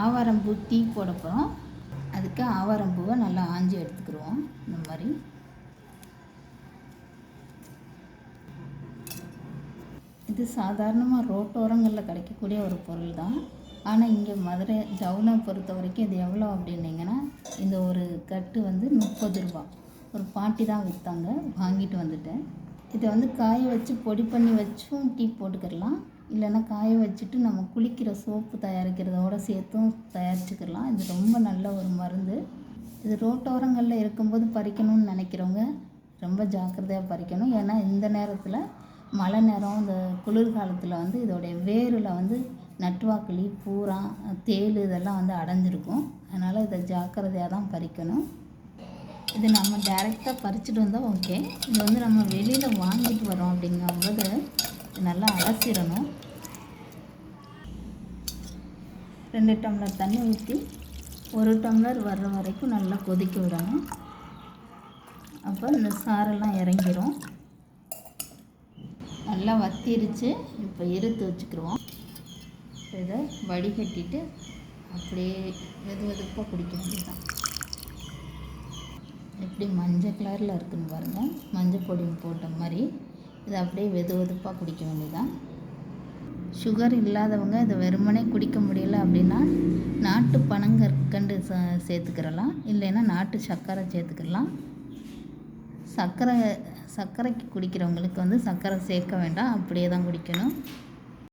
ஆவாரம்பூ tea போட போகிறோம் அதுக்கு ஆவாரம்பூவை நல்லா ஆஞ்சி எடுத்துக்கிடுவோம் இந்த மாதிரி. இது சாதாரணமாக ரோட்டோரங்களில் கிடைக்கக்கூடிய ஒரு பொருள் தான். ஆனால் இங்கே மதுரை ஜவுனை பொறுத்த வரைக்கும் இது எவ்வளோ அப்படின்னீங்கன்னா இந்த ஒரு கட்டு வந்து முப்பது ரூபா. ஒரு பாட்டி தான் விற்றாங்க வாங்கிட்டு வந்துட்டேன். இதை வந்து காய வச்சு பொடி பண்ணி வச்சும் டீ போட்டுக்கிடலாம். இல்லைன்னா காய வச்சுட்டு நம்ம குளிக்கிற சோப்பு தயாரிக்கிறதோட சேர்த்தும் தயாரிச்சுக்கிடலாம். இது ரொம்ப நல்ல ஒரு மருந்து. இது ரோட்டோரங்களில் இருக்கும்போது பறிக்கணும்னு நினைக்கிறவங்க ரொம்ப ஜாக்கிரதையாக பறிக்கணும். ஏன்னா இந்த நேரத்தில் மழை நேரம் இந்த குளிர்காலத்தில் வந்து இதோடைய வேரில் வந்து நட்டுவாக்கிளி பூரா தேள் இதெல்லாம் வந்து அடைஞ்சிருக்கும். அதனால் இதை ஜாக்கிரதையாக தான் பறிக்கணும். இது நம்ம டைரெக்டாக பறிச்சுட்டு வந்தால் ஓகே இது வந்து நம்ம வெளியில் வாங்கிட்டு வரோம் அப்படிங்கும்போது நல்லா அலசிடணும். ரெண்டு டம்ளர் தண்ணி ஊற்றி ஒரு டம்ளர் வர்ற வரைக்கும் நல்லா கொதிக்க விடணும். அப்போ இந்த சாரெல்லாம் இறங்கிடும் நல்லா வத்திருச்சு. இப்போ இருத்து வச்சுக்கிடுவோம் இதை வடிகட்டிட்டு அப்படியே வெது வெதுப்பாக குடிக்க வேண்டியதுதான். எப்படி மஞ்சள் கலரில் இருக்குன்னு பாருங்கள் மஞ்சள் பொடியும் போட்ட மாதிரி இதை அப்படியே வெது வெதுப்பாக குடிக்க வேண்டியதுதான். சுகர் இல்லாதவங்க இதை வெறுமனே குடிக்க முடியல அப்படின்னா நாட்டு பனங்கற்கண்டு ச சேர்த்துக்கிறலாம். இல்லைன்னா நாட்டு சர்க்கரை சேர்த்துக்கலாம். சர்க்கரை சர்க்கரைக்கு குடிக்கிறவங்களுக்கு வந்து சர்க்கரை சேர்க்க வேண்டாம். அப்படியே தான் குடிக்கணும்.